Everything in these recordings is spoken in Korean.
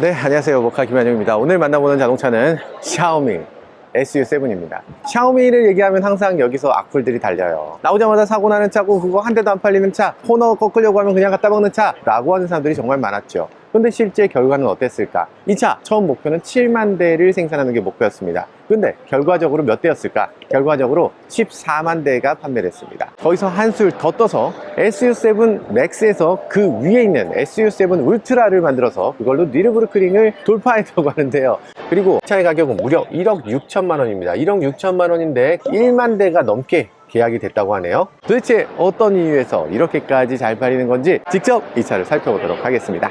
네, 안녕하세요. 모카 김한용입니다. 오늘 만나보는 자동차는 샤오미 SU7입니다. 샤오미를 얘기하면 항상 여기서 악플들이 달려요. 나오자마자 사고 나는 차고 그거 한 대도 안 팔리는 차, 코너 꺾으려고 하면 그냥 갖다 박는 차 라고 하는 사람들이 정말 많았죠. 근데 실제 결과는 어땠을까? 이 차 처음 목표는 7만 대를 생산하는 게 목표였습니다. 근데 결과적으로 몇 대였을까? 결과적으로 14만 대가 판매를 했습니다. 거기서 한술 더 떠서 SU7 맥스에서 그 위에 있는 SU7 울트라를 만들어서 그걸로 니르브르크링을 돌파했다고 하는데요. 그리고 차의 가격은 무려 1억 6천만 원입니다. 1억 6천만 원인데 1만 대가 넘게 계약이 됐다고 하네요. 도대체 어떤 이유에서 이렇게까지 잘 팔리는 건지 직접 이 차를 살펴보도록 하겠습니다.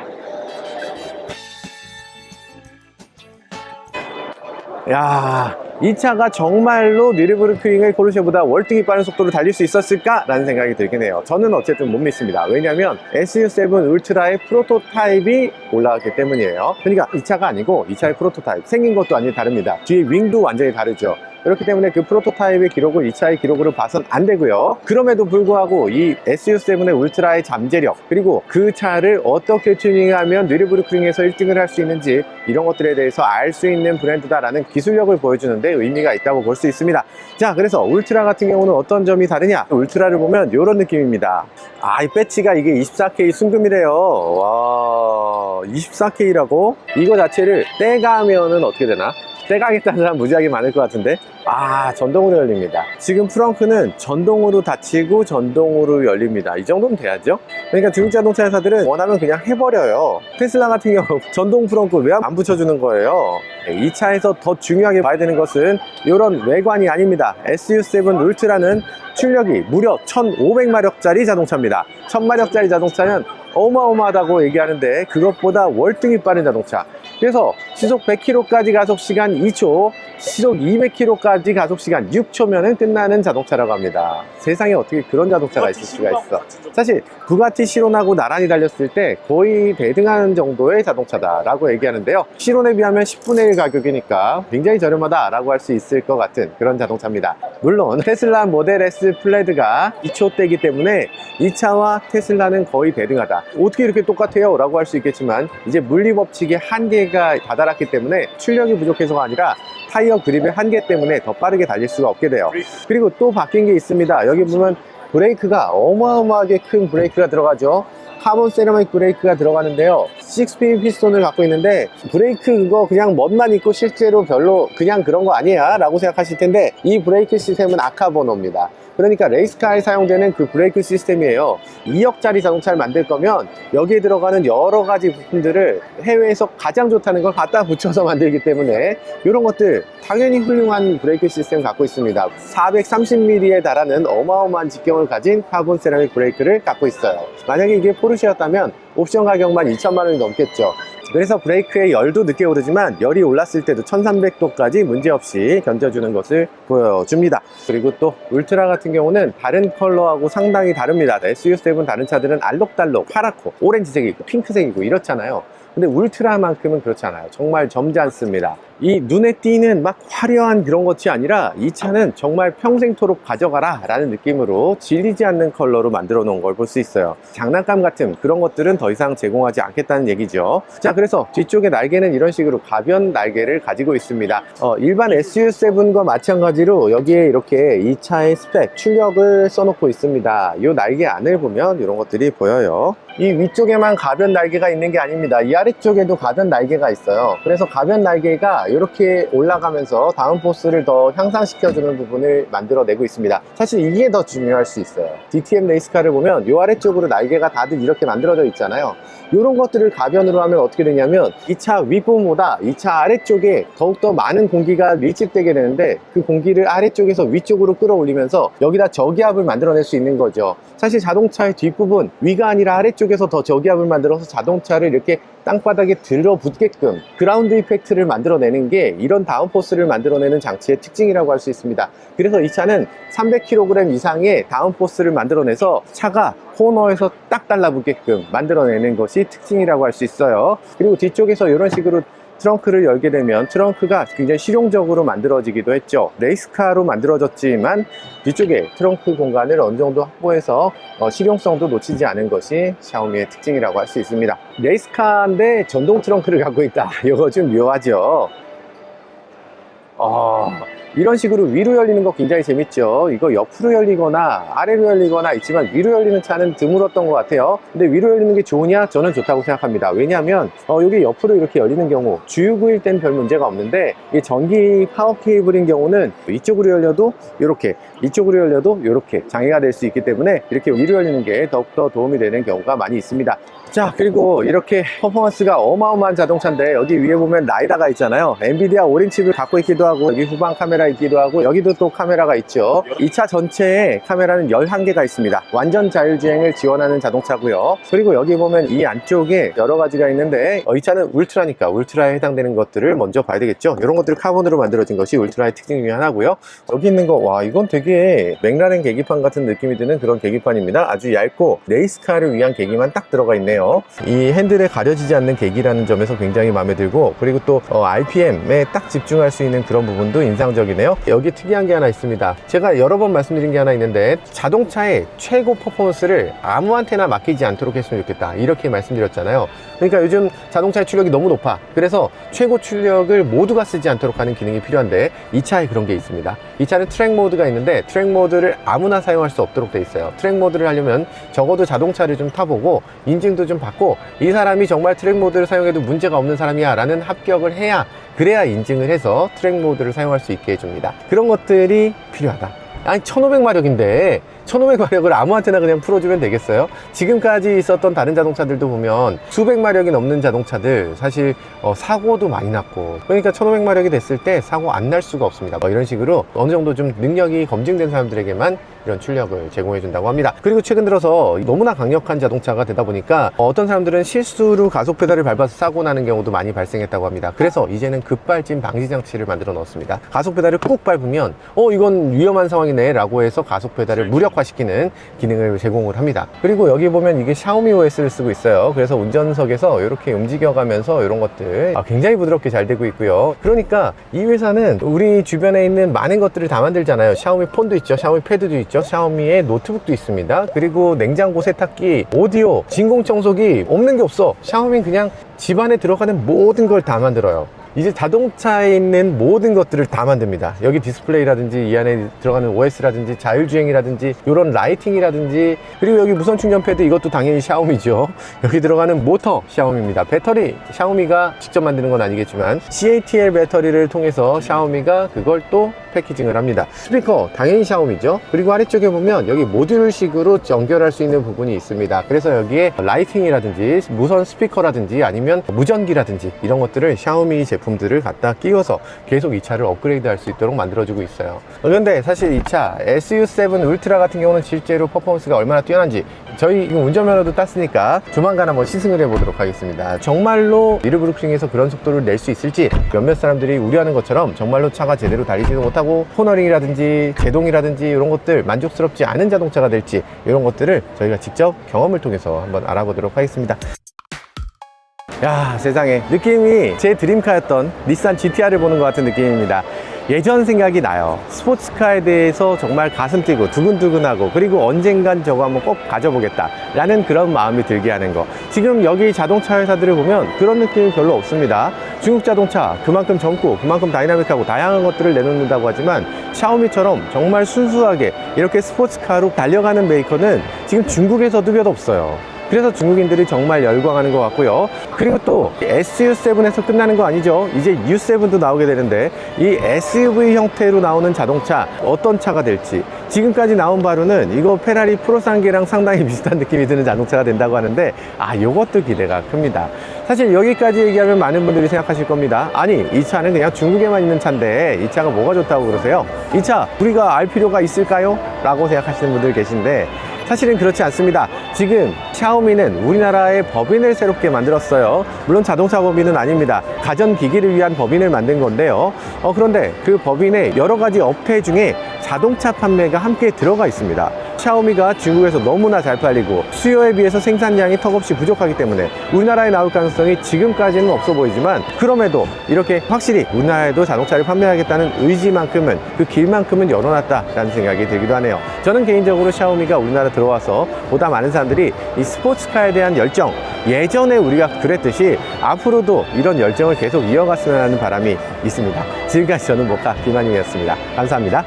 야, 이 차가 정말로 니르브르크링을 포르쉐보다 월등히 빠른 속도로 달릴 수 있었을까 라는 생각이 들긴 해요. 저는 어쨌든 못 믿습니다. 왜냐하면 SU7 울트라의 프로토타입이 올라왔기 때문이에요. 그러니까 이 차가 아니고 이 차의 프로토타입 생긴 것도 완전히 다릅니다. 뒤에 윙도 완전히 다르죠. 그렇기 때문에 그 프로토타입의 기록을 이 차의 기록으로 봐선 안 되고요. 그럼에도 불구하고 이 SU7의 울트라의 잠재력 그리고 그 차를 어떻게 튜닝하면 느르브르크링에서 1등을 할 수 있는지 이런 것들에 대해서 알 수 있는 브랜드다라는 기술력을 보여주는데 의미가 있다고 볼 수 있습니다. 자, 그래서 울트라 같은 경우는 어떤 점이 다르냐? 울트라를 보면 이런 느낌입니다. 아, 이 배치가 이게 24K 순금이래요. 와, 24K라고? 이거 자체를 떼가면은 어떻게 되나? 떼가겠다는 사람 무지하게 많을 것 같은데? 아 전동으로 열립니다. 지금 프렁크는 전동으로 닫히고 전동으로 열립니다. 이 정도면 돼야죠? 그러니까 중국 자동차 회사들은 원하면 그냥 해버려요. 테슬라 같은 경우 전동 프렁크 왜 안 붙여주는 거예요? 네, 이 차에서 더 중요하게 봐야 되는 것은 이런 외관이 아닙니다. SU7 울트라는 출력이 무려 1500마력짜리 자동차입니다. 1000마력짜리 자동차는 어마어마하다고 얘기하는데 그것보다 월등히 빠른 자동차 그래서 시속 100km까지 가속 시간 2초 시속 200km까지 가속 시간 6초면은 끝나는 자동차라고 합니다. 세상에 어떻게 그런 자동차가 있을 수가 있어? 사실 부가티 시론하고 나란히 달렸을 때 거의 대등한 정도의 자동차다라고 얘기하는데요. 시론에 비하면 10분의 1 가격이니까 굉장히 저렴하다라고 할 수 있을 것 같은 그런 자동차입니다. 물론 테슬라 모델 S 플레드가 2초대이기 때문에 이 차와 테슬라는 거의 대등하다. 어떻게 이렇게 똑같아요? 라고 할 수 있겠지만 이제 물리법칙의 한계가 다다랐기 때문에 출력이 부족해서가 아니라 타이어 그립의 한계 때문에 더 빠르게 달릴 수가 없게 돼요. 그리고 또 바뀐 게 있습니다. 여기 보면 브레이크가 어마어마하게 큰 브레이크가 들어가죠. 카본 세라믹 브레이크가 들어가는데요. 6스핀 피스톤을 갖고 있는데 브레이크 그거 그냥 멋만 있고 실제로 별로 그냥 그런 거 아니야 라고 생각하실 텐데 이 브레이크 시스템은 아카보노입니다 그러니까 레이스카에 사용되는 그 브레이크 시스템이에요. 2억짜리 자동차를 만들 거면 여기에 들어가는 여러 가지 부품들을 해외에서 가장 좋다는 걸 갖다 붙여서 만들기 때문에 이런 것들 당연히 훌륭한 브레이크 시스템 갖고 있습니다. 430mm에 달하는 어마어마한 직경을 가진 카본 세라믹 브레이크를 갖고 있어요. 만약에 이게 포르쉐였다면 옵션 가격만 2천만 원이 넘겠죠. 그래서 브레이크에 열도 늦게 오르지만 열이 올랐을 때도 1300도까지 문제없이 견뎌주는 것을 보여줍니다. 그리고 또 울트라 같은 경우는 다른 컬러하고 상당히 다릅니다. SU7 다른 차들은 알록달록 파랗고 오렌지색이고 핑크색이고 이렇잖아요 근데 울트라만큼은 그렇지 않아요. 정말 점잖습니다. 이 눈에 띄는 막 화려한 그런 것이 아니라 이 차는 정말 평생토록 가져가라 라는 느낌으로 질리지 않는 컬러로 만들어 놓은 걸 볼 수 있어요. 장난감 같은 그런 것들은 더 이상 제공하지 않겠다는 얘기죠. 자 그래서 뒤쪽의 날개는 이런 식으로 가변 날개를 가지고 있습니다. 어, 일반 SU7과 마찬가지로 여기에 이렇게 이 차의 스펙 출력을 써놓고 있습니다. 이 날개 안을 보면 이런 것들이 보여요 이 위쪽에만 가변 날개가 있는 게 아닙니다. 이 아래쪽에도 가변 날개가 있어요. 그래서 가변 날개가 이렇게 올라가면서 다운 포스를 더 향상시켜주는 부분을 만들어내고 있습니다. 사실 이게 더 중요할 수 있어요. DTM 레이스카를 보면 이 아래쪽으로 날개가 다들 이렇게 만들어져 있잖아요. 이런 것들을 가변으로 하면 어떻게 되냐면 이 차 윗부분보다 이 차 아래쪽에 더욱더 많은 공기가 밀집되게 되는데 그 공기를 아래쪽에서 위쪽으로 끌어올리면서 여기다 저기압을 만들어낼 수 있는 거죠. 사실 자동차의 뒷부분 위가 아니라 아래쪽 에서 더 저기압을 만들어서 자동차를 이렇게 땅바닥에 들러붙게끔 그라운드 이펙트를 만들어내는 게 이런 다운포스를 만들어내는 장치의 특징이라고 할 수 있습니다. 그래서 이 차는 300kg 이상의 다운포스를 만들어내서 차가 코너에서 딱 달라붙게끔 만들어내는 것이 특징이라고 할 수 있어요. 그리고 뒤쪽에서 이런 식으로 트렁크를 열게 되면 트렁크가 굉장히 실용적으로 만들어지기도 했죠. 레이스카로 만들어졌지만 뒤쪽에 트렁크 공간을 어느 정도 확보해서 어, 실용성도 놓치지 않은 것이 샤오미의 특징이라고 할 수 있습니다. 레이스카인데 전동 트렁크를 갖고 있다. 이거 좀 묘하죠. 어, 이런 식으로 위로 열리는 거 굉장히 재밌죠. 이거 옆으로 열리거나 아래로 열리거나 있지만 위로 열리는 차는 드물었던 것 같아요. 근데 위로 열리는 게 좋으냐? 저는 좋다고 생각합니다. 왜냐하면 어, 여기 옆으로 이렇게 열리는 경우 주유구일 땐 별 문제가 없는데 이 전기 파워 케이블인 경우는 이쪽으로 열려도 이렇게 이쪽으로 열려도 이렇게 장애가 될 수 있기 때문에 이렇게 위로 열리는 게 더욱더 도움이 되는 경우가 많이 있습니다. 자 그리고 이렇게 퍼포먼스가 어마어마한 자동차인데 여기 위에 보면 라이다가 있잖아요. 엔비디아 오린 칩을 갖고 있기도 하고 여기 후방 카메라 있기도 하고 여기도 또 카메라가 있죠. 이 차 전체에 카메라는 11개가 있습니다. 완전 자율주행을 지원하는 자동차고요. 그리고 여기 보면 이 안쪽에 여러 가지가 있는데 어, 이 차는 울트라니까. 울트라에 해당되는 것들을 먼저 봐야 되겠죠? 이런 것들을 카본으로 만들어진 것이 울트라의 특징 중에 하나고요. 여기 있는 거 와 이건 되게 맥라렌 계기판 같은 느낌이 드는 그런 계기판입니다. 아주 얇고 레이스카를 위한 계기만 딱 들어가 있네요 이 핸들에 가려지지 않는 계기라는 점에서 굉장히 마음에 들고 그리고 또 어, RPM에 딱 집중할 수 있는 그런 부분도 인상적이네요. 여기 특이한 게 하나 있습니다. 제가 여러 번 말씀드린 게 하나 있는데 자동차의 최고 퍼포먼스를 아무한테나 맡기지 않도록 했으면 좋겠다. 이렇게 말씀드렸잖아요. 그러니까 요즘 자동차의 출력이 너무 높아. 그래서 최고 출력을 모두가 쓰지 않도록 하는 기능이 필요한데 이 차에 그런 게 있습니다 이 차는 트랙 모드가 있는데 트랙 모드를 아무나 사용할 수 없도록 돼 있어요. 트랙 모드를 하려면 적어도 자동차를 좀 타보고 인증도 좀 받고 이 사람이 정말 트랙 모드를 사용해도 문제가 없는 사람이야 라는 합격을 해야 그래야 인증을 해서 트랙 모드를 사용할 수 있게 해줍니다. 그런 것들이 필요하다 아니 1500마력인데 1500마력을 아무한테나 그냥 풀어주면 되겠어요? 지금까지 있었던 다른 자동차들도 보면 수백 마력이 넘는 자동차들 사실 어, 사고도 많이 났고 그러니까 1500마력이 됐을 때 사고 안 날 수가 없습니다 뭐 이런 식으로 어느 정도 좀 능력이 검증된 사람들에게만 이런 출력을 제공해 준다고 합니다. 그리고 최근 들어서 너무나 강력한 자동차가 되다 보니까 어떤 사람들은 실수로 가속 페달을 밟아서 사고 나는 경우도 많이 발생했다고 합니다. 그래서 이제는 급발진 방지 장치를 만들어 넣었습니다. 가속 페달을 꾹 밟으면 어 이건 위험한 상황이네 라고 해서 가속 페달을 무력화시키는 기능을 제공을 합니다. 그리고 여기 보면 이게 샤오미 OS를 쓰고 있어요. 그래서 운전석에서 이렇게 움직여가면서 이런 것들 아, 굉장히 부드럽게 잘 되고 있고요. 그러니까 이 회사는 우리 주변에 있는 많은 것들을 다 만들잖아요. 샤오미 폰도 있죠. 샤오미 패드도 있죠 샤오미의 노트북도 있습니다 그리고 냉장고 세탁기 오디오 진공청소기 없는 게 없어 샤오미는 그냥 집안에 들어가는 모든 걸 다 만들어요 이제 자동차에 있는 모든 것들을 다 만듭니다. 여기 디스플레이라든지 이 안에 들어가는 OS라든지 자율주행이라든지 이런 라이팅이라든지 그리고 여기 무선 충전 패드 이것도 당연히 샤오미죠. 여기 들어가는 모터 샤오미입니다. 배터리 샤오미가 직접 만드는 건 아니겠지만 CATL 배터리를 통해서 샤오미가 그걸 또 패키징을 합니다. 스피커 당연히 샤오미죠. 그리고 아래쪽에 보면 여기 모듈식으로 연결할 수 있는 부분이 있습니다. 그래서 여기에 라이팅이라든지 무선 스피커라든지 아니면 무전기라든지 이런 것들을 샤오미 제품들을 갖다 끼워서 계속 이 차를 업그레이드 할 수 있도록 만들어주고 있어요. 그런데 사실 이 차 SU7 울트라 같은 경우는 실제로 퍼포먼스가 얼마나 뛰어난지 저희 운전면허도 땄으니까 조만간 한번 시승을 해보도록 하겠습니다. 정말로 미르브루킹에서 그런 속도를 낼 수 있을지 몇몇 사람들이 우려하는 것처럼 정말로 차가 제대로 달리지도 못하고 코너링이라든지 제동이라든지 이런 것들 만족스럽지 않은 자동차가 될지 이런 것들을 저희가 직접 경험을 통해서 한번 알아보도록 하겠습니다. 야 세상에 느낌이 제 드림카였던 닛산 GTR을 보는 것 같은 느낌입니다 예전 생각이 나요. 스포츠카에 대해서 정말 가슴 뛰고 두근두근하고 그리고 언젠간 저거 한번 꼭 가져보겠다 라는 그런 마음이 들게 하는 거. 지금 여기 자동차 회사들을 보면 그런 느낌이 별로 없습니다. 중국 자동차 그만큼 젊고 그만큼 다이나믹하고 다양한 것들을 내놓는다고 하지만 샤오미처럼 정말 순수하게 이렇게 스포츠카로 달려가는 메이커는 지금 중국에서도 몇 없어요 그래서 중국인들이 정말 열광하는 것 같고요. 그리고 또 SU7에서 끝나는 거 아니죠. 이제 U7도 나오게 되는데 이 SUV 형태로 나오는 자동차 어떤 차가 될지 지금까지 나온 바로는 이거 페라리 프로상계랑 상당히 비슷한 느낌이 드는 자동차가 된다고 하는데 아 요것도 기대가 큽니다. 사실 여기까지 얘기하면 많은 분들이 생각하실 겁니다. 아니 이 차는 그냥 중국에만 있는 차인데 이 차가 뭐가 좋다고 그러세요? 이 차 우리가 알 필요가 있을까요? 라고 생각하시는 분들 계신데 사실은 그렇지 않습니다. 지금 샤오미는 우리나라의 법인을 새롭게 만들었어요. 물론 자동차 법인은 아닙니다. 가전기기를 위한 법인을 만든 건데요. 어, 그런데 그 법인의 여러 가지 업태 중에 자동차 판매가 함께 들어가 있습니다. 샤오미가 중국에서 너무나 잘 팔리고 수요에 비해서 생산량이 턱없이 부족하기 때문에 우리나라에 나올 가능성이 지금까지는 없어 보이지만 그럼에도 이렇게 확실히 우리나라에도 자동차를 판매하겠다는 의지만큼은 그 길만큼은 열어놨다라는 생각이 들기도 하네요. 저는 개인적으로 샤오미가 우리나라 들어와서 보다 많은 사람들이 이 스포츠카에 대한 열정 예전에 우리가 그랬듯이 앞으로도 이런 열정을 계속 이어갔으면 하는 바람이 있습니다. 지금까지 저는 모카 김한용이었습니다. 감사합니다.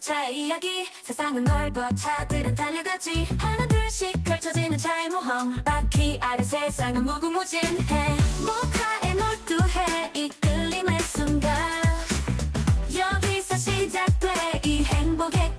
자 이야기. 세상은 넓어 차들은 달려가지. 하나 둘씩 펼쳐지는 차의 모험 바퀴 아래 세상은 무궁무진해. 모카에 몰두해. 이끌림의 순간. 여기서 시작돼. 이 행복의